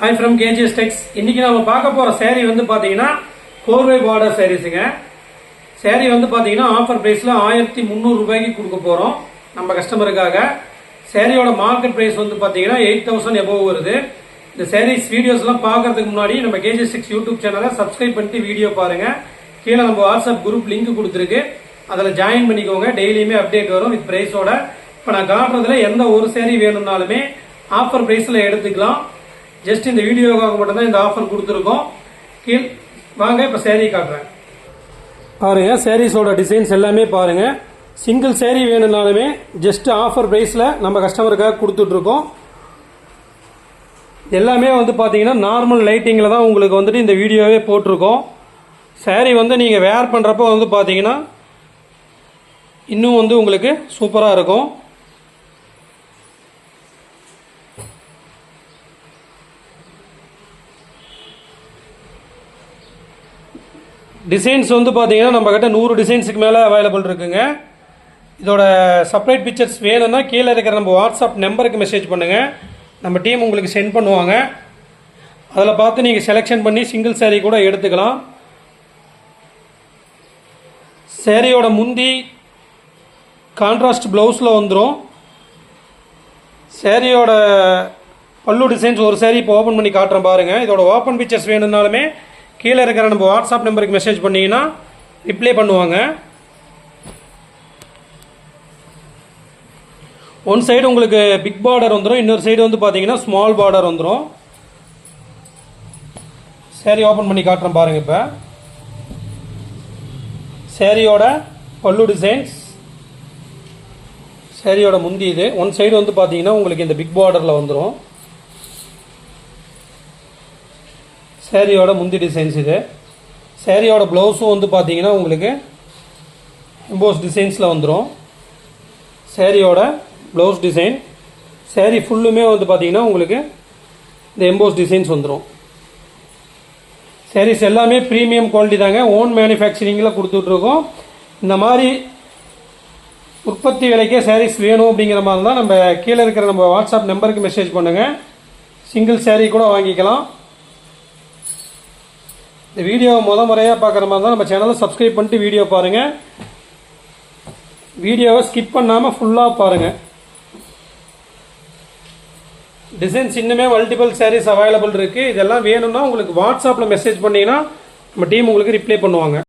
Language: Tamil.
ஹாய் ஃப்ரம் கேஜிஎஸ் டெக்ஸ் இன்னைக்கு நம்ம பார்க்க போற சேரீ வந்து பாத்தீங்கன்னா கோர்வை பார்டர் சேரீஸுங்க சேரீ வந்து பாத்தீங்கன்னா ஆஃபர் பிரைஸ்ல ஆயிரத்தி முந்நூறு ரூபாய்க்கு கொடுக்க போறோம் நம்ம கஸ்டமருக்காக சேரீயோட மார்க்கெட் பிரைஸ் வந்து பாத்தீங்கன்னா எயிட் தௌசண்ட் எபோவ் வருது. இந்த சேரீஸ் வீடியோஸ் எல்லாம் பார்க்கறதுக்கு முன்னாடி நம்ம கேஜிஎஸ் டெக்ஸ் யூடியூப் சேனலை சப்ஸ்கிரைப் பண்ணிட்டு வீடியோ பாருங்க. கீழே நம்ம வாட்ஸ்அப் குரூப் லிங்க் கொடுத்துருக்கு. அதில் ஜாயின் பண்ணிக்கோங்க. டெய்லியுமே அப்டேட் வரும் வித் பிரைஸோட இப்போ நான் காட்டுறதுல எந்த ஒரு சேரீ வேணும்னாலுமே ஆஃபர் ப்ரைஸில் எடுத்துக்கலாம். ஜஸ்ட் இந்த வீடியோக்காக மட்டும்தான் இந்த ஆஃபர் கொடுத்துருக்கோம். கீழ் வாங்க இப்போ சேரீ காட்டுறேன். பாருங்க சேரீஸோட டிசைன்ஸ் எல்லாமே பாருங்க. சிங்கிள் சேரீ வேணும்னாலுமே ஜஸ்ட் ஆஃபர் ப்ரைஸில் நம்ம கஸ்டமருக்காக கொடுத்துட்ருக்கோம். எல்லாமே வந்து பார்த்தீங்கன்னா நார்மல் லைட்டிங்கில் தான் உங்களுக்கு வந்துட்டு இந்த வீடியோவே போட்டிருக்கோம். சேரீ வந்து நீங்கள் வேர் பண்ணுறப்போ வந்து பார்த்தீங்கன்னா இன்னும் வந்து உங்களுக்கு சூப்பராக இருக்கும். டிசைன்ஸ் வந்து பார்த்தீங்கன்னா நம்ம கிட்ட நூறு டிசைன்ஸுக்கு மேலே அவைலபிள் இருக்குங்க. இதோட செப்பரேட் பிக்சர்ஸ் வேணும்னா கீழே இருக்கிற நம்ம வாட்ஸ்அப் நம்பருக்கு மெசேஜ் பண்ணுங்கள் நம்ம டீம் உங்களுக்கு சென்ட் பண்ணுவாங்க. அதில் பார்த்து நீங்கள் செலெக்ஷன் பண்ணி சிங்கிள் சேரீ கூட எடுத்துக்கலாம். சேரீயோட முந்தி கான்ட்ராஸ்ட் ப்ளவுஸில் வந்துடும் சேரீயோட பல்லு டிசைன்ஸ் ஒரு சேரீ இப்போ ஓப்பன் பண்ணி காட்டுறேன் பாருங்கள் இதோட ஓப்பன் பிக்சர்ஸ் வேணும்னாலுமே கீழே இருக்கிற நம்ம வாட்ஸ்அப் நம்பருக்கு மெசேஜ் பண்ணிங்கன்னா ரிப்ளை பண்ணுவாங்க. ஒன் சைடு உங்களுக்கு பிக் பார்டர் வந்துடும் இன்னொரு சைடு வந்து பார்த்தீங்கன்னா ஸ்மால் பார்டர் வந்துடும் சேரீ ஓப்பன் பண்ணி காட்டுறேன் பாருங்கள் இப்போ. சேரீயோட பல்லு டிசைன்ஸ் சேரீயோட முந்தி இது. ஒன் சைடு வந்து பார்த்தீங்கன்னா உங்களுக்கு இந்த பிக் பார்டரில் வந்துடும் சேரீயோட முந்தி டிசைன்ஸ் இது. சேரீயோட ப்ளவுஸும் வந்து பார்த்தீங்கன்னா உங்களுக்கு எம்போஸ் டிசைன்ஸில் வந்துடும் சேரீயோட ப்ளவுஸ் டிசைன் சேரீ ஃபுல்லுமே வந்து பார்த்தீங்கன்னா உங்களுக்கு இந்த எம்போஸ் டிசைன்ஸ் வந்துடும் சேரீஸ் எல்லாமே ப்ரீமியம் குவாலிட்டி தாங்க. ஓன் மேனுஃபேக்சரிங்கில் கொடுத்துட்ருக்கோம். இந்த மாதிரி உற்பத்தி விலைக்கே சேரீஸ் வேணும் அப்படிங்கிற மாதிரி தான் நம்ம கீழே இருக்கிற நம்ம வாட்ஸ்அப் நம்பருக்கு மெசேஜ் பண்ணுங்கள் சிங்கிள் சேரீ கூட வாங்கிக்கலாம். இந்த வீடியோவை முத முறையாக பார்க்குற மாதிரி தான் நம்ம சேனலை சப்ஸ்கிரைப் பண்ணிட்டு வீடியோ பாருங்கள் வீடியோவை ஸ்கிப் பண்ணாமல் ஃபுல்லாக பாருங்கள் டிசைன்ஸ் இன்னுமே மல்டிபிள் சாரீஸ் அவைலபிள் இருக்குது இதெல்லாம் வேணும்னா உங்களுக்கு வாட்ஸ்அப்பில் மெசேஜ் பண்ணிங்கன்னா நம்ம டீம் உங்களுக்கு ரிப்ளை பண்ணுவாங்க.